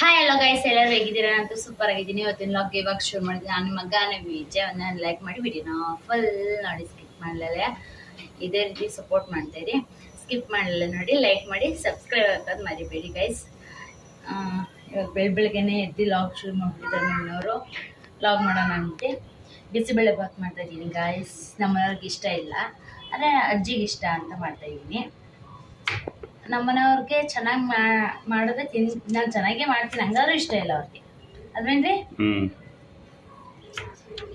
Hi ಎಲ್ಲ guys ಎಲ್ಲರೂ ಹೇಗಿದ್ದೀರಾ? ನಾನು ಸೂಪರ್ ಆಗಿದ್ದೀನಿ. ಇವತ್ತಿನ ಲಾಗ್ ಇವಾಗ ಶುರು ಮಾಡಿದ್ದೀನಿ ನಾನು ಮಗ ವಿಜಯ್ ನಾನು ಲೈಕ್ ಮಾಡಿ ವಿಡಿಯೋನ ಫುಲ್ ನೋಡಿ ಸ್ಕಿಪ್ ಮಾಡಲೇ ಇದೇ ರೀತಿ ಸಪೋರ್ಟ್ ಮಾಡ್ತಾ ಇರಿ. ಸ್ಕಿಪ್ ಮಾಡಲಿಲ್ಲ ನೋಡಿ ಲೈಕ್ ಮಾಡಿ ಸಬ್ಸ್ಕ್ರೈಬ್ ಆಗೋದು ಮರಿಬೇಡಿ ಗೈಸ್ ಇವಾಗ ಬೆಳ ಬೆಳಗ್ಗೆನೆ ಎದ್ದು ಲಾಗ್ ಶುರು ಮಾಡಿಬಿಟ್ಟಿದ್ದಾರೆ ನಮ್ಮನವರು ಲಾಗ್ ಮಾಡೋಣ ಅಂತೆ. ಬಿಸಿಬೇಳೆ ಬಾತ್ ಮಾಡ್ತಾ ಇದ್ದೀನಿ ಗಾಯ್ಸ್ ನಮ್ಮನೆಯವ್ರಿಗೆ ಇಷ್ಟ ಇಲ್ಲ. ಆದರೆ ಅಜ್ಜಿಗೆ ಇಷ್ಟ ಅಂತ ಮಾಡ್ತಾ ಇದ್ದೀನಿ. ನಮ್ಮನೆಯವ್ರಿಗೆ ಚೆನ್ನಾಗಿ ಮಾಡಿದ್ರೆ ತಿನ್ ನಾನು ಚೆನ್ನಾಗೆ ಮಾಡ್ತೀನಿ ಹಂಗಾದ್ರೂ ಇಷ್ಟ ಇಲ್ಲ ಅವ್ರಿಗೆ. ಅದ್ರೇನ್ರಿ ಹ್ಮ್.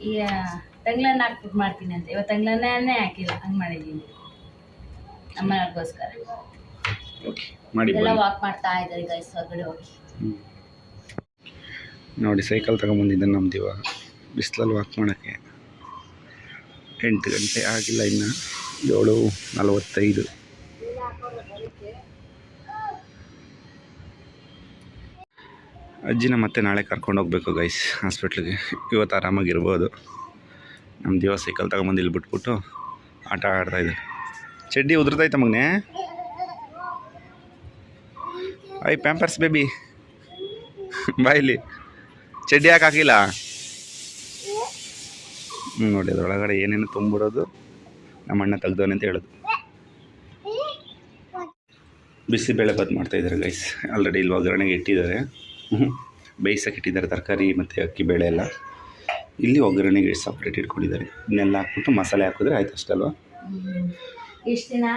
ಈಗ ತಂಗ್ಳನ್ನ ಹಾಕ್ಬಿಟ್ಟು ಮಾಡ್ತೀನಿ ಅಂತ. ಇವತ್ತು ತಂಗ್ಳನ್ನೇ ಹಾಕಿಲ್ಲ ಹಂಗೆ ಮಾಡಿದ್ದೀನಿ ನಮ್ಮನೆಯವ್ರಿಗೋಸ್ಕರ. ಎಲ್ಲ ವಾಕ್ ಮಾಡ್ತಾ ಇದ್ದಾರೆ ಗೈಸ್ ಹೊರಗಡೆ ಹೋಗಿ. ನೋಡಿ ಸೈಕಲ್ ತಗೊಂಬಂದಿದ್ದೆ ನಮ್ದು ಇವಾಗ ಬಿಸಿಲಲ್ಲಿ ವಾಕ್ ಮಾಡೋಕ್ಕೆ ಎಂಟು ಗಂಟೆ ಆಗಿಲ್ಲ ಇನ್ನು. ಏಳು ನಲವತ್ತೈದು. ಅಜ್ಜಿನ ಮತ್ತೆ ನಾಳೆ ಕರ್ಕೊಂಡು ಹೋಗ್ಬೇಕು ಗೈಸ್ ಹಾಸ್ಪಿಟ್ಲಿಗೆ ಇವತ್ತು ಆರಾಮಾಗಿರ್ಬೋದು. ನಮ್ಮ ದೇವ ಸೈಕಲ್ ತಗೊಂಬಂದು ಇಲ್ಲಿ ಬಿಟ್ಬಿಟ್ಟು ಆಟ ಆಡ್ತಾಯಿದ್ದೆ ಚಡ್ಡಿ ಉದುರ್ತೈತೆ ಮಗನೇ? ಐ ಪ್ಯಾಂಪರ್ಸ್ ಬೇಬಿ ಬಾಯಿಲಿ ಚಡ್ಡಿ ಯಾಕೆ ಹಾಕಿಲ್ಲ? ನೋಡಿ, ಅದರೊಳಗಡೆ ಏನೇನು ತುಂಬಿಡೋದು ನಮ್ಮ ಅಣ್ಣ ತೆಗ್ದವನೆ ಅಂತ ಹೇಳೋದು. ಬಿಸಿಬೇಳೆ ಬಾತ್ ಮಾಡ್ತಾಯಿದ್ದಾರೆ ಗೈಸ್ ಆಲ್ರೆಡಿ ಇಲ್ಲಿ ಒಗ್ಗರಣೆಗೆ ಇಟ್ಟಿದ್ದಾರೆ. ಬೇಯಿಸೋಕೆ ಇಟ್ಟಿದ್ದಾರೆ ತರಕಾರಿ ಮತ್ತು ಅಕ್ಕಿ ಬೇಳೆ ಎಲ್ಲ. ಇಲ್ಲಿ ಒಗ್ಗರಣೆಗೆ ಸಪ್ರೇಟ್ ಇಟ್ಕೊಂಡಿದ್ದಾರೆ. ಇದನ್ನೆಲ್ಲ ಹಾಕ್ಬಿಟ್ಟು ಮಸಾಲೆ ಹಾಕಿದ್ರೆ ಆಯ್ತು ಅಷ್ಟಲ್ವಾ ಇಷ್ಟ ದಿನ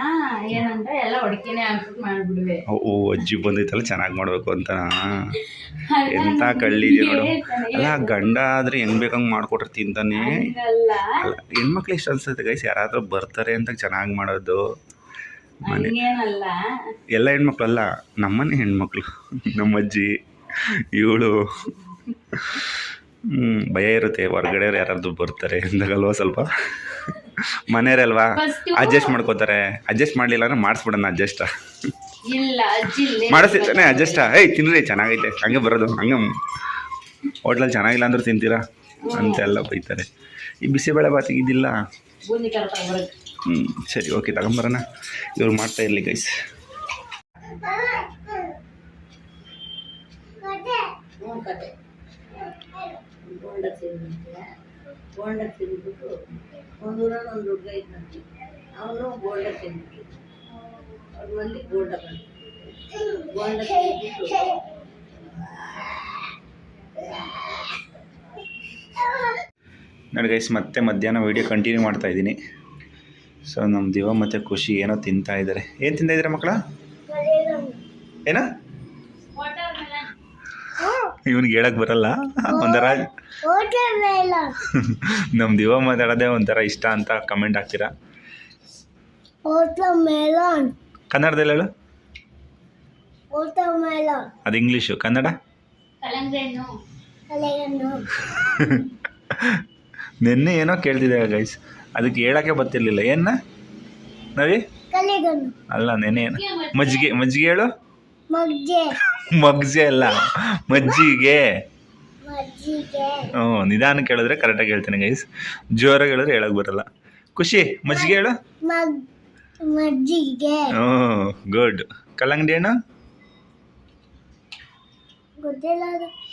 ಏನಂದ್ರೆ ಎಲ್ಲ ಹೊಡಿಕೆನೆ ಹಾಕ್ಬಿಟ್ಟು ಮಾಡ್ಬಿಡುವೆ. ಓ ಅಜ್ಜಿ ಬಂದೈತಲ್ಲ ಚೆನ್ನಾಗಿ ಮಾಡಬೇಕು ಅಂತ. ಎಂಥ ಕಳ್ಳಿದೆ ನೋಡು. ಅಲ್ಲ ಗಂಡ ಆದರೆ ಹೆಂಗ್ ಬೇಕಂಗೆ ಮಾಡ್ಕೊಟ್ರೆ ತಿಂತಾನೆ? ಅಲ್ಲ ಹೆಣ್ಮಕ್ಳು ಇಷ್ಟ ಅನ್ಸುತ್ತೆ ಗೈಸ್ ಯಾರಾದರೂ ಬರ್ತಾರೆ ಅಂತ ಚೆನ್ನಾಗಿ ಮಾಡೋದು. ಮನೆ ಎಲ್ಲ ಹೆಣ್ಮಕ್ಳು ಅಲ್ಲ ನಮ್ಮನೆ ಹೆಣ್ಮಕ್ಳು ನಮ್ಮ ಅಜ್ಜಿ ಇವಳು. ಹ್ಞೂ ಭಯ ಇರುತ್ತೆ ಹೊರ್ಗಡೆಯವ್ರು ಯಾರಾದ್ರು ಬರ್ತಾರೆ ಅಂದಾಗಲ್ವಾ ಸ್ವಲ್ಪ? ಮನೆಯವರಲ್ವಾ? ಅಲ್ವಾ ಅಡ್ಜಸ್ಟ್ ಮಾಡ್ಕೋತಾರೆ. ಅಡ್ಜಸ್ಟ್ ಮಾಡಲಿಲ್ಲ ಅಂದ್ರೆ ಮಾಡಿಸ್ಬಿಡೋಣ ಅಡ್ಜಸ್ಟ್ ಮಾಡಿಸ್ತಾನೆ ಅಡ್ಜಸ್ಟ್ ಏಯ್ ತಿನ್ರಿ ಚೆನ್ನಾಗೈತೆ ಹಂಗೆ ಬರೋದು ಹಂಗೆ ಹೋಟ್ಲಲ್ಲಿ ಚೆನ್ನಾಗಿಲ್ಲ ಅಂದ್ರೆ ತಿಂತೀರಾ? ಅಂತೆಲ್ಲ ಬೈತಾರೆ. ಈ ಬಿಸಿಬೇಳೆ ಬಾತಿಗೆ ಇದಿಲ್ಲ. ಹ್ಞೂ ಸರಿ ಓಕೆ ತಗೊಂಬರೋಣ ಇವ್ರು ಮಾಡ್ತಾ ಇರಲಿ ಗೈಸ್ ಹ್ಞೂ ಕತೆ. ಬೋಂಡ ತಿಂದ್ಬಿಟ್ಟೆ ಬೋಂಡ ತಿಂದ್ಬಿಟ್ಟು ಒಂದು ಊರಲ್ಲಿ ಒಂದು ಹುಡುಗ ಇದ್ದಂತೆ ಅವನು ಬೋಂಡ ತಿಂದ್ಬಿಟ್ಟು ಅವ್ರ ಮಂದಿ ಬೋಂಡ ಬಂತು. ಬೋಂಡ ತಿಂದ್ಬಿಟ್ಟು ನೋಡಿ ಗೈಸ್ ಮತ್ತೆ ಮಧ್ಯಾಹ್ನ ವೀಡಿಯೋ ಕಂಟಿನ್ಯೂ ಮಾಡ್ತಾ ಇದ್ದೀನಿ. ಸೊ ನಮ್ಮ ದಿವ ಮತ್ತು ಖುಷಿ ಏನೋ ತಿಂತಾ ಇದ್ದಾರೆ. ಏನು ತಿಂತಾ ಇದ್ದಾರೆ ಮಕ್ಕಳ? ಏನ? ಇವನಿಗೆ ಹೇಳಕ್ ಬರಲ್ಲ. ಒಂಥರ ನಮ್ಮ ದಿವ ಮಾತಾಡೋದೇ ಒಂಥರ ಇಷ್ಟ ಅಂತ ಕಮೆಂಟ್ ಹಾಕ್ತೀರಾ. ಕನ್ನಡದಲ್ಲಿ ಹೇಳು. ಅದು ಇಂಗ್ಲೀಷು. ಕನ್ನಡ. ನಿನ್ನೆ ಏನೋ ಕೇಳ್ತಿದ್ದೆ ಗೈಸ್ ಅದಕ್ಕೆ ಹೇಳಕ್ಕೆ ಬರ್ತಿರ್ಲಿಲ್ಲ. ಏನ ನವಿ. ಅಲ್ಲ ನೆನೆ ಏನು? ಮಜ್ಜಿಗೆ ಮಜ್ಜಿಗೆ. ಹೇಳು. ಮಗ್ಜೆ ಅಲ್ಲ ಮಜ್ಜಿಗೆ. ಹ್ಞೂ ನಿಧಾನಕ್ಕೆ ಹೇಳಿದ್ರೆ ಕರೆಕ್ಟಾಗಿ ಹೇಳ್ತೀನಿ ಗೈಸ್ ಜೋರಾಗಿ ಹೇಳಿದ್ರೆ ಹೇಳಕ್ ಬರಲ್ಲ. ಖುಷಿ ಮಜ್ಜಿಗೆ ಹೇಳು. ಹ್ಞೂ ಗುಡ್ ಕಲ್ಲಂಗಡಿ ಅಣ್ಣ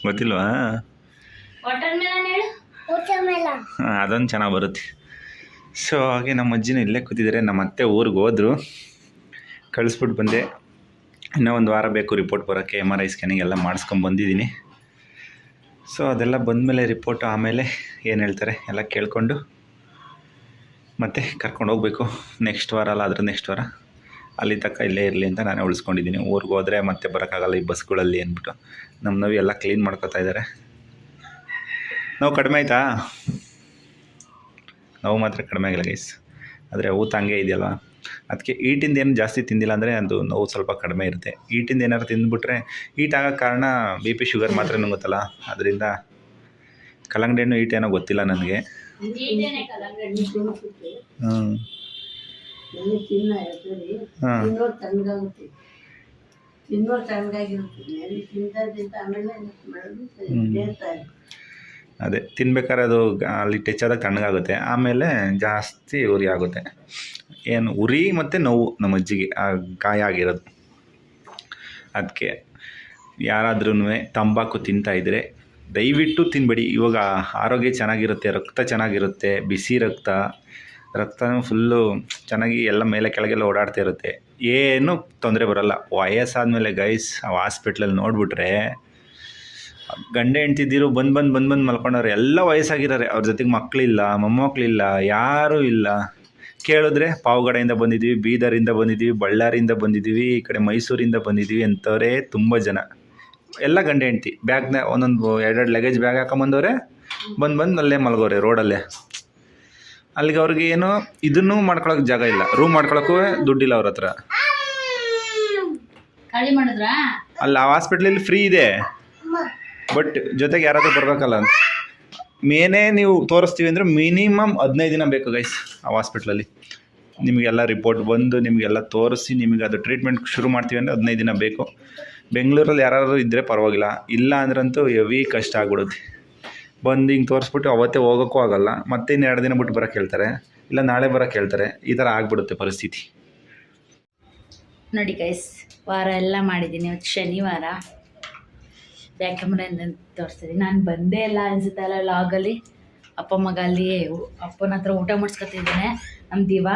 ಗೊತ್ತಿಲ್ವಾ? ಅದೊಂದು ಚೆನ್ನಾಗಿ ಬರುತ್ತೆ. ಸೊ ಹಾಗೆ ನಮ್ಮ ಅಜ್ಜಿನ ಇಲ್ಲೇ ಕೂತಿದ್ದಾರೆ. ನಮ್ಮ ಅತ್ತೆ ಊರಿಗೆ ಹೋದ್ರು. ಕಳಿಸ್ಬಿಟ್ಟು ಬಂದೆ. ಇನ್ನೂ ಒಂದು ವಾರ ಬೇಕು ರಿಪೋರ್ಟ್ ಬರೋಕ್ಕೆ ಎಂ ಆರ್ ಐ ಸ್ಕ್ಯಾನಿಂಗ್ ಎಲ್ಲ ಮಾಡಿಸ್ಕೊಂಡು ಬಂದಿದ್ದೀನಿ. ಸೊ ಅದೆಲ್ಲ ಬಂದಮೇಲೆ ರಿಪೋರ್ಟ್ ಆಮೇಲೆ ಏನು ಹೇಳ್ತಾರೆ ಎಲ್ಲ ಕೇಳಿಕೊಂಡು ಮತ್ತೆ ಕರ್ಕೊಂಡು ಹೋಗಬೇಕು. ನೆಕ್ಸ್ಟ್ ವಾರ ಅಲ್ಲ ಅದ್ರ ನೆಕ್ಸ್ಟ್ ವಾರ. ಅಲ್ಲಿ ತಕ್ಕ ಇಲ್ಲೇ ಇರಲಿ ಅಂತ ನಾನೇ ಉಳಿಸ್ಕೊಂಡಿದ್ದೀನಿ. ಊರಿಗೆ ಹೋದರೆ ಮತ್ತೆ ಬರೋಕ್ಕಾಗಲ್ಲ ಈ ಬಸ್ಗಳಲ್ಲಿ ಅಂದ್ಬಿಟ್ಟು. ನಮ್ಮ ನೋವು ಎಲ್ಲ ಕ್ಲೀನ್ ಮಾಡ್ಕೊತಾ ಇದ್ದಾರೆ ನೋವು ಕಡಿಮೆ ಆಯಿತಾ? ನೋವು ಮಾತ್ರ ಕಡಿಮೆ ಆಗಿಲ್ಲ ಗೈಸ್ ಆದರೆ ಊತ ಹಂಗೆ ಇದೆಯಲ್ವ? ಅದಕ್ಕೆ ಈಟಿಂದ ಏನು ಜಾಸ್ತಿ ತಿಂದಿಲ್ಲ ಅಂದರೆ ಅದು ನೋವು ಸ್ವಲ್ಪ ಕಡಿಮೆ ಇರುತ್ತೆ. ಈಟಿಂದ ಏನಾದ್ರು ತಿಂದುಬಿಟ್ರೆ ಈಟ್ ಆಗೋ ಕಾರಣ ಬಿ ಪಿ ಶುಗರ್ ಮಾತ್ರ ಗೊತ್ತಲ್ಲ. ಅದರಿಂದ ಕಲ್ಲಂಗಡಿ ಹಣ್ಣು ಈಟ್ ಏನೋ ಗೊತ್ತಿಲ್ಲ ನನಗೆ. ಅದೇ ತಿನ್ಬೇಕಾದ್ರೆ ಅದು ಅಲ್ಲಿ ಟಚ್ ಆದಾಗ ತಣ್ಣಗಾಗುತ್ತೆ. ಆಮೇಲೆ ಜಾಸ್ತಿ ಉರಿ ಆಗುತ್ತೆ. ಏನು ಉರಿ ಮತ್ತು ನೋವು ನಮ್ಮ ಅಜ್ಜಿಗೆ, ಆ ಗಾಯ ಆಗಿರೋದು. ಅದಕ್ಕೆ ಯಾರಾದ್ರೂ ತಂಬಾಕು ತಿಂತಾ ಇದ್ದರೆ ದಯವಿಟ್ಟು ತಿನ್ಬೇಡಿ. ಇವಾಗ ಆರೋಗ್ಯ ಚೆನ್ನಾಗಿರುತ್ತೆ, ರಕ್ತ ಚೆನ್ನಾಗಿರುತ್ತೆ, ಬಿಸಿ ರಕ್ತ ರಕ್ತನೂ ಫುಲ್ಲು ಚೆನ್ನಾಗಿ ಎಲ್ಲ ಮೇಲೆ ಕೆಳಗೆಲ್ಲ ಓಡಾಡ್ತಾ ಇರುತ್ತೆ. ಏನು ತೊಂದರೆ ಬರೋಲ್ಲ. ವಯಸ್ಸಾದಮೇಲೆ ಗೈಸ್ ಹಾಸ್ಪಿಟ್ಲಲ್ಲಿ ನೋಡಿಬಿಟ್ರೆ ಗಂಡ ಹೆಂಡ್ತಿದ್ದಿರು ಬಂದು ಬಂದು ಬಂದು ಬಂದು ಮಲ್ಕೊಂಡವ್ರೆ, ಎಲ್ಲ ವಯಸ್ಸಾಗಿದ್ದಾರೆ. ಅವ್ರ ಜೊತೆಗೆ ಮಕ್ಕಳಿಲ್ಲ ಮೊಮ್ಮಕ್ಕಳಿಲ್ಲ ಯಾರೂ ಇಲ್ಲ. ಕೇಳಿದ್ರೆ ಪಾವಗಡೆಯಿಂದ ಬಂದಿದ್ದೀವಿ ಬೀದರಿಂದ ಬಂದಿದ್ದೀವಿ ಬಳ್ಳಾರಿಯಿಂದ ಬಂದಿದ್ದೀವಿ ಈ ಕಡೆ ಮೈಸೂರಿಂದ ಬಂದಿದ್ದೀವಿ ಅಂಥವರೇ ತುಂಬ ಜನ. ಎಲ್ಲ ಗಂಡ ಹೆಂಡ್ತಿ. ಬ್ಯಾಗ್ನ ಒಂದೊಂದು ಎರಡೆರಡು ಲಗೇಜ್ ಬ್ಯಾಗ್ ಹಾಕೊಂಬಂದವ್ರೆ ಬಂದು ಬಂದು ಅಲ್ಲೇ ಮಲಗೋರೆ ರೋಡಲ್ಲೇ ಅಲ್ಲಿಗೆ ಅವ್ರಿಗೆ ಏನು ಇದನ್ನು ಮಾಡ್ಕೊಳಕ್ಕೆ ಜಾಗ ಇಲ್ಲ. ರೂಮ್ ಮಾಡ್ಕೊಳಕ್ಕೂ ದುಡ್ಡಿಲ್ಲ ಅವ್ರ ಹತ್ರ. ಅಲ್ಲ ಮಾಡಿದ್ರಾ? ಅಲ್ಲಿ ಆ ಹಾಸ್ಪಿಟ್ಲಲ್ಲಿ ಫ್ರೀ ಇದೆ. ಬಟ್ ಜೊತೆಗೆ ಯಾರಾದರೂ ಬರಬೇಕಲ್ಲ ಮೇನೇ ನೀವು ತೋರಿಸ್ತೀವಿ ಅಂದರೆ ಮಿನಿಮಮ್ ಹದಿನೈದು ದಿನ ಬೇಕು ಗೈಸ್ ಆ ಹಾಸ್ಪಿಟ್ಲಲ್ಲಿ ನಿಮಗೆಲ್ಲ ರಿಪೋರ್ಟ್ ಬಂದು ನಿಮಗೆಲ್ಲ ತೋರಿಸಿ ನಿಮಗೆ ಅದು ಟ್ರೀಟ್ಮೆಂಟ್ ಶುರು ಮಾಡ್ತೀವಿ ಅಂದರೆ ಹದಿನೈದು ದಿನ ಬೇಕು. ಬೆಂಗಳೂರಲ್ಲಿ ಯಾರಾದರೂ ಇದ್ದರೆ ಪರವಾಗಿಲ್ಲ, ಇಲ್ಲ ಅಂದ್ರಂತೂ ಹೆವಿ ಕಷ್ಟ ಆಗ್ಬಿಡುತ್ತೆ. ಬಂದು ಹಿಂಗೆ ತೋರಿಸ್ಬಿಟ್ಟು ಅವತ್ತೇ ಹೋಗೋಕ್ಕೂ ಆಗಲ್ಲ, ಮತ್ತೆ ಇನ್ನು ಎರಡು ದಿನ ಬಿಟ್ಟು ಬರೋಕ್ಕೆ ಹೇಳ್ತಾರೆ. ಇಲ್ಲ ನಾಳೆ ಬರೋಕ್ಕೆ ಹೇಳ್ತಾರೆ. ಈ ಥರ ಆಗ್ಬಿಡುತ್ತೆ ಪರಿಸ್ಥಿತಿ. ನೋಡಿ ಗೈಸ್ ವಾರ ಎಲ್ಲ ಮಾಡಿದ್ದೀನಿ ಇವತ್ತು ಶನಿವಾರ. ಬ್ಯಾಕ್ ಕ್ಯಾಮ್ರಾಯಿಂದ ತೋರಿಸ್ತೀನಿ. ನಾನು ಬಂದೇ ಇಲ್ಲ ಅನ್ಸುತ್ತಲ್ಲ ಲಾಗಲ್ಲಿ ಅಪ್ಪ ಮಗ ಅಲ್ಲಿ ಅಪ್ಪನ ಹತ್ರ ಊಟ ಮಾಡಿಸ್ಕೊತಿದ್ದಾನೆ. ನಮ್ಮ ದಿವ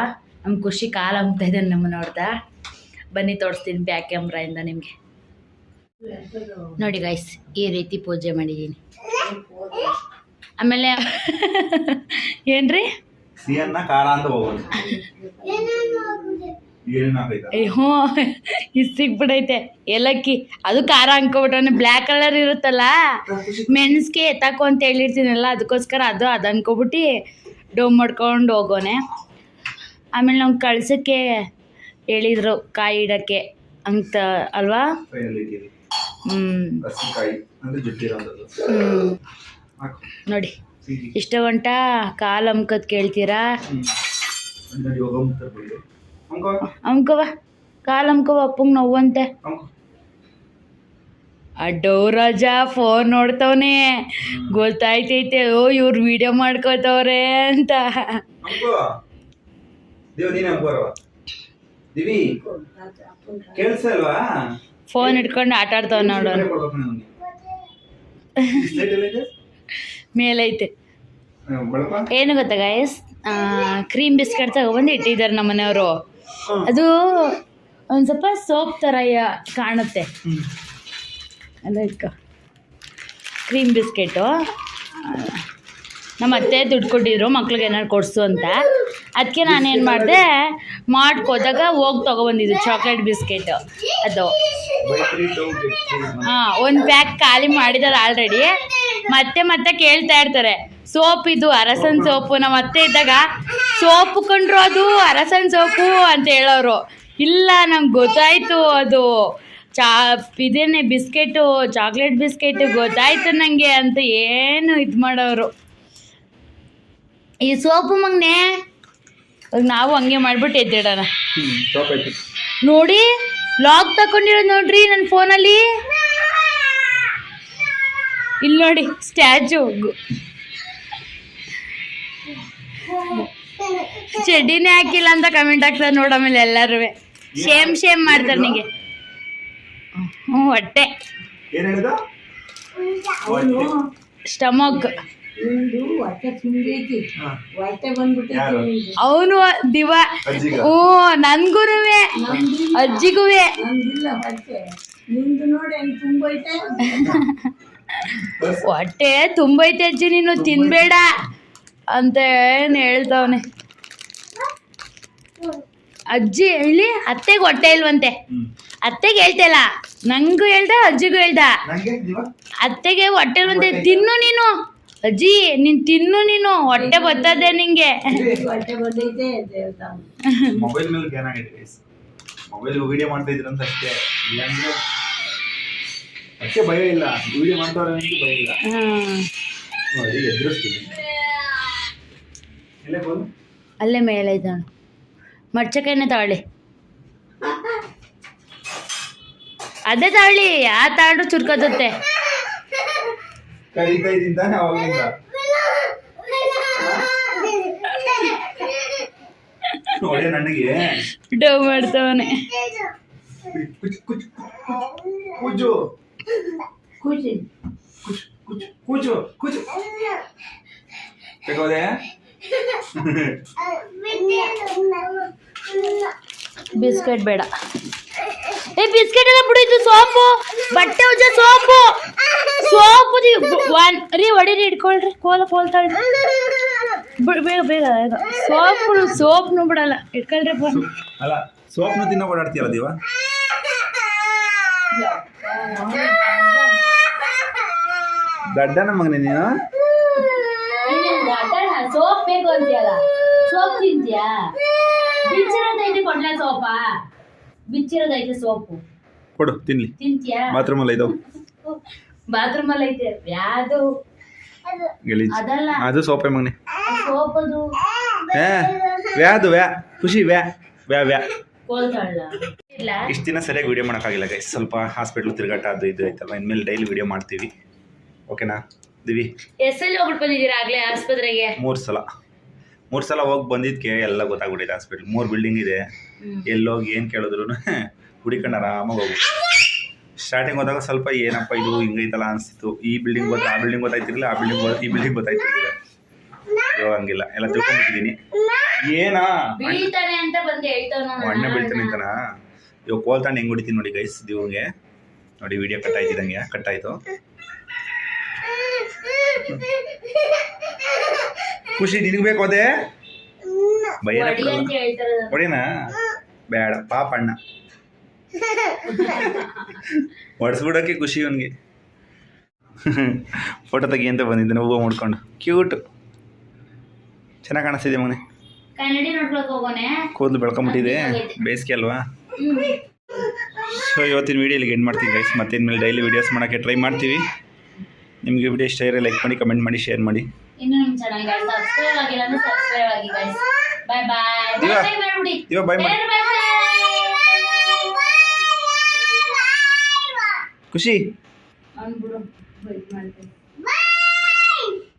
ನಮ್ಮ ಖುಷಿ ಕಾಲ ಅಂತ ಇದ್ದಾನೆ ನಮ್ಮ ನೋಡ್ದ ಬನ್ನಿ ತೋರಿಸ್ತೀನಿ ಬ್ಯಾಕ್ ಕ್ಯಾಮ್ರಾಯಿಂದ ನಿಮಗೆ. ನೋಡಿ ಗಾಯ್ಸ್ ಈ ರೀತಿ ಪೂಜೆ ಮಾಡಿದ್ದೀನಿ. ಆಮೇಲೆ ಏನ್ರಿ? ಖಾರ ಅಂತ ಹೋಗೋದು ಹ್ಞೂ ಇದು ಸಿಕ್ಬಿಡೈತೆ ಏಲಕ್ಕಿ ಅದು ಖಾರ ಅನ್ಕೋಬಿಟ್ರೆ ಬ್ಲ್ಯಾಕ್ ಕಲರ್ ಇರುತ್ತಲ್ಲ? ಮೆಣಸ್ಗೆ ಎತ್ತಾಕು ಅಂತ ಹೇಳಿರ್ತೀನಲ್ಲ ಅದಕ್ಕೋಸ್ಕರ ಅದು ಅದು ಅನ್ಕೋಬಿಟ್ಟು ಡೋಮ್ ಮಾಡ್ಕೊಂಡು ಹೋಗೋನೆ ಆಮೇಲೆ ನಮ್ಗೆ ಕಳ್ಸೋಕ್ಕೆ ಹೇಳಿದ್ರು ಕಾಯಿ ಇಡೋಕ್ಕೆ ಅಂತ ಅಲ್ವಾ? ನೋಡಿ ಇಷ್ಟ ಗಂಟ ಕಾಲು ಅಮ್ಕದ್ ಕೇಳ್ತೀರಾ? ಅಮ್ಕವ ಕಾಲು ಅಮ್ಕವ ಅಪ್ಪಂಗೆ ನೋವಂತೆ ಅಡ್ಡೋ ರಾಜ ಫೋನ್ ನೋಡ್ತವನೆ. ಗೊತ್ತಾಯ್ತೈತೆ ಓ ಇವ್ರು ವಿಡಿಯೋ ಮಾಡ್ಕೋತವ್ರೆ ಅಂತ. ಫೋನ್ ಇಟ್ಕೊಂಡು ಆಟ ಆಡ್ತಾವ ನೋಡೋಣ. ಮೇಲೈತೆ. ಏನು ಗೊತ್ತಾ ಗಾಯಸ್ ಕ್ರೀಮ್ ಬಿಸ್ಕೆಟ್ ತಗೊಬಂದು ಇಟ್ಟಿದ್ದಾರೆ ನಮ್ಮ ಮನೆಯವರು ಅದು ಒಂದು ಸ್ವಲ್ಪ ಸೋಪ್ ಥರ ಕಾಣುತ್ತೆ. ಅಲ್ಲ ಇಟ್ಕೊ ಕ್ರೀಮ್ ಬಿಸ್ಕೆಟು. ನಮ್ಮ ಅತ್ತೆ ದುಡ್ಡು ಕೊಟ್ಟಿದ್ರು ಮಕ್ಳಿಗೆ ಏನಾರು ಕೊಡಿಸು ಅಂತ. ಅದಕ್ಕೆ ನಾನೇನು ಮಾಡಿದೆ ಮಾಡ್ಕೋದಾಗ ಹೋಗಿ ತೊಗೊಬಂದಿದ್ದು ಚಾಕ್ಲೇಟ್ ಬಿಸ್ಕೆಟು ಅದು. ಹಾಂ ಒಂದು ಪ್ಯಾಕ್ ಖಾಲಿ ಮಾಡಿದ್ದಾರೆ ಆಲ್ರೆಡಿ. ಮತ್ತೆ ಮತ್ತೆ ಕೇಳ್ತಾ ಇರ್ತಾರೆ ಸೋಪ್ ಇದು ಅರಸನ್ ಸೋಪು. ನಮ್ಮ ಅತ್ತೆ ಇದ್ದಾಗ ಸೋಪು ಕಂಡ್ರು ಅದು ಅರಸನ್ ಸೋಪು ಅಂತ ಹೇಳೋರು. ಇಲ್ಲ ನಂಗೆ ಗೊತ್ತಾಯ್ತು ಅದು. ಚಾ ಇದೇನೆ ಬಿಸ್ಕೆಟು ಚಾಕ್ಲೇಟ್ ಬಿಸ್ಕೆಟು ಗೊತ್ತಾಯ್ತು ನನಗೆ ಅಂತ ಏನು ಇದು ಮಾಡೋರು. ಈ ಸೋಪು ಮಗ್ನೆ ನಾವು ಹಂಗೆ ಮಾಡ್ಬಿಟ್ಟು ಎದ್ದಿಡೋಣ. ನೋಡಿ ಲಾಕ್ ತಕೊಂಡಿರೋದು ನೋಡ್ರಿ ನನ್ನ ಫೋನಲ್ಲಿ. ಇಲ್ಲಿ ನೋಡಿ ಸ್ಟ್ಯಾಚು. ಚಡ್ಡಿನೇ ಹಾಕಿಲ್ಲ ಅಂತ ಕಮೆಂಟ್ ಹಾಕ್ತಾರೆ ನೋಡಮೇಲೆ ಎಲ್ಲರೂ ಶೇಮ್ ಶೇಮ್ ಮಾಡ್ತಾರೆ ನಿಂಗೆ. ಹ್ಞೂ ಹೊಟ್ಟೆ. ಏನ್ ಹೇಳಿದ ಸ್ಟಮಕ್? ಅವನು ದಿವ. ಓ ಹ್ಞೂ ನನ್ಗೂನುವೆ. ಅಜ್ಜಿಗುವೆ. ನಂದಿಲ್ಲ ಹೊಟ್ಟೆ. ನಿಂದು ನೋಡಿ ಹಂಗೆ ತುಂಬೈತೆ ಹೊಟ್ಟೆ ತುಂಬೈತೆ ಅಜ್ಜಿ ನೀನು ತಿನ್ಬೇಡ. ಅಂತ ಏನು ಹೇಳ್ತಾವನೆ ಅಜ್ಜಿ ಹೇಳಿ ಅತ್ತೆಗೆ ಹೊಟ್ಟೆ ಇಲ್ವಂತೆ. ಅತ್ತೆಗೆ ಹೇಳ್ತಲ್ಲ ನಂಗೂ ಹೇಳ್ದ ಅಜ್ಜಿಗೂ ಹೇಳ್ದ. ಅತ್ತೆಗೆ ಹೊಟ್ಟೆ ಇಲ್ವಂತೆ ತಿನ್ನು ನೀನು. ಅಜ್ಜಿ ನೀನ್ ತಿನ್ನು ನೀನು. ಹೊಟ್ಟೆ ಬರ್ತದೆ ನಿಂಗೆ. ಮೊಬೈಲ್ ಮೇಲೆ ಮೊಬೈಲ್ ವಿಡಿಯೋ ಮಾಡ್ತಾ ಅಷ್ಟೇ. ಇಲ್ಲಾಂದ್ರೆ ಅಷ್ಟೇ ಭಯ ಇಲ್ಲ. ವಿಡಿಯೋ ಮಾಡ್ತಾವ್ರೆ ಅಂತ ಭಯ ಇಲ್ಲ. ನೋಡಿ ಎದುರಿಸ್ತೀನಿ. ಅಲ್ಲೇ ಮೇಲೆ ಇದ್ದಾನು ಮಡ್ಚಕೈನೆ ತಗೊಳ್ಳಿ ಅದೇ ತಾನೆ ಅವಾಗಿಂದ ನೋಡಿ ನನಗೆ. ಡವ್ ಮಾಡ್ತವನೆ. ಕುಚ್ ಕುಚ್ ಕೂಚು ಕೂಚು. ಬಿಸ್ಕೆಟ್ ಬೇಡ. ಏ, ಬಿಸ್ಕೆಟ್ ಎಲ್ಲ ಬಿಡು ಇದು ಸೋಪು. ಬಟ್ಟೆ ಉಜ್ಜ ಸೋಪು. ಸೋಪು ಒನ್, ರೀ, ಹೊಡೀರಿ ಇಟ್ಕೊಳ್ರಿ ಕೋಲ ಕೋಲ್ತಾಳ್ರಿ ಬಿಡ್ ಬೇಗ ಬೇಗ. ಸೋಪ್, ಸೋಪ್ನು ಬಿಡಲ್ಲ. ಇಟ್ಕೊಳ್ರಿ ಅಲ್ಲ, ಸೋಪ್ನು ತಿನ್ನೋ ಓಡಾಡ್ತೀಯಲ್ಲ ದೀವ? ದಡ್ಡನ ಮಗನೇ ನೀನು? ಅಂತೀಯಲ್ಲ? ಸೋಪ್ ತಿಂತೀಯಾ? ಬಿಚ್ಚಿರೋದೈತೆ ಕೊಡ್ಲ ಸೋಪ? ಬಿಚ್ಚಿರೋದೈತೆ ಸೋಪು. ಕೊಡು ತಿನ್ಲಿ. ತಿಂತೀಯಾ? ಬಾತ್ರೂಮಲ್ಲಿ ಇದಾವೆ. ಬಾತ್ರೂಮ್ ಅಲ್ಲಿ ಐತೆ. ಯಾವ್ದು? ಅದಲ್ಲ. ಅದು ಸೋಪೆ ಮಗನೆ. ಸೋಪ್ ಅದು ಏ ವ್ಯಾದು ವ್ಯಾ. ಖುಷಿ ವ್ಯಾ. ವ್ಯಾ ವ್ಯಾ. ಇಷ್ಟು ದಿನ ಸರಿಯಾಗಿ ವಿಡಿಯೋ ಮಾಡೋಕ್ಕಾಗಿಲ್ಲ ಗೈಸ್ ಸ್ವಲ್ಪ ಹಾಸ್ಪಿಟ್ಲ್ ತಿರುಗಾಟ ಅದು ಇದು ಆಯ್ತಲ್ಲ. ಇನ್ಮೇಲೆ ಡೈಲಿ ವಿಡಿಯೋ ಮಾಡ್ತೀವಿ. ಓಕೆನಾ ದಿವಿ? ಎಸ್ ಹೋಗ್ಬಿಟ್ಟು ಬಂದಿದ್ದೀರಾ ಆಗ್ಲೇ ಆಸ್ಪತ್ರೆಗೆ ಮೂರು ಸಲ. ಮೂರು ಸಲ ಹೋಗಿ ಬಂದಿದ್ದಕ್ಕೆ ಎಲ್ಲ ಗೊತ್ತಾಗ್ಬಿಟ್ಟಿದೆ ಹಾಸ್ಪಿಟ್ಲ್ ಮೂರು ಬಿಲ್ಡಿಂಗ್ ಇದೆ. ಎಲ್ಲೋಗಿ ಏನು ಕೇಳಿದ್ರು ಹುಡಿಕೊಂಡು ಆರಾಮಾಗಿ ಹೋಗು. ಸ್ಟಾರ್ಟಿಂಗ್ ಹೋದಾಗ ಸ್ವಲ್ಪ ಏನಪ್ಪ ಇದು ಹಿಂಗೈತಲ್ಲ ಅನಿಸ್ತಿತ್ತು. ಈ ಬಿಲ್ಡಿಂಗ್ ಗೊತ್ತಾ ಆ ಬಿಲ್ಡಿಂಗ್ ಗೊತ್ತಾಯ್ತಿರ್ಲಿಲ್ಲ ಆ ಬಿಲ್ಡಿಂಗ್ ಈ ಬಿಲ್ಡಿಂಗ್ ಗೊತ್ತಾಯ್ತಿರ್ಲಿಲ್ಲ. ಇವಾಗ ಹಂಗಿಲ್ಲ. ಎಲ್ಲ ತಿಳ್ಕೊಂಡ್ಬಿಟ್ಟಿದ್ದೀನಿ ಏನಾ? ಅಣ್ಣ ಬೀಳ್ತಾನೆ ಅಂತನ? ಇವಾಗ ಕೋಲ್ತಾಂಡ್ ಹೆಂಗ್ ಹೊಡಿತೀನಿ ನೋಡಿ ಗೈಸ್ ದಿವಂಗೆ ನೋಡಿ ವಿಡಿಯೋ ಕಟ್ ಆಯ್ತಿದಂಗೆ ಕಟ್ ಆಯ್ತು. ಖುಷಿ ನಿನಗೆ ಬೇಕು ಅದೇ? ಹೇಳ್ತಾರ ಹೊಡಿನಾ ಬೇಡ ಪಾಪ ಅಣ್ಣ. ಹೊಡ್ಸ್ಬಿಡೋಕೆ ಖುಷಿ ಅವನಿಗೆ ಫೋಟೋ ತೆಗಿ ಅಂತ ಬಂದಿದ್ದಾನೆ ಹೂವು ಮುಡ್ಕೊಂಡು. ಕ್ಯೂಟ್. ಚೆನ್ನಾಗಿ ಕಾಣಿಸ್ತಿದೆ ಮನೆ ಕೂದಲು ಬೆಳ್ಕೊಂಬಿಟ್ಟಿದೆ. ಬೇಸಿಗೆ ಅಲ್ವಾ? ಸೊ ಇವತ್ತಿನ ವೀಡಿಯೋ ಇಲ್ಲಿಗೆ ಎಂಡ್ ಮಾಡ್ತೀವಿ ಗೈಸ್ ಮತ್ತೆ ಇನ್ಮೇಲೆ ಡೈಲಿ ವೀಡಿಯೋಸ್ ಮಾಡೋಕ್ಕೆ ಟ್ರೈ ಮಾಡ್ತೀವಿ. ನಿಮಗೆ ವಿಡಿಯೋ ಇಷ್ಟ ಇರೋ ಲೈಕ್ ಮಾಡಿ ಕಮೆಂಟ್ ಮಾಡಿ ಶೇರ್ ಮಾಡಿ. ಇನ್ನು ನಿಮ್ ಚಾನಲ್ಗೆ ಸಬ್ಸ್ಕ್ರೈಬ್ ಆಗಿಲ್ಲ ಅಂದ್ರೆ ಸಬ್ಸ್ಕ್ರೈಬ್ ಆಗಿ ಗೈಸ್ ಬಾಯ್ ಬಾಯ್ ದಿವಾ. ಬಾಯ್ ಮಾಡ್ಬಿಡಿ. ಇವಾಗ ಬಾಯ್ ಮಾಡಿ. ಬಾಯ್ ಖುಷಿ. ಅವ್ನು ಬಿಡು ಮಾಡ್ತೀನಿ.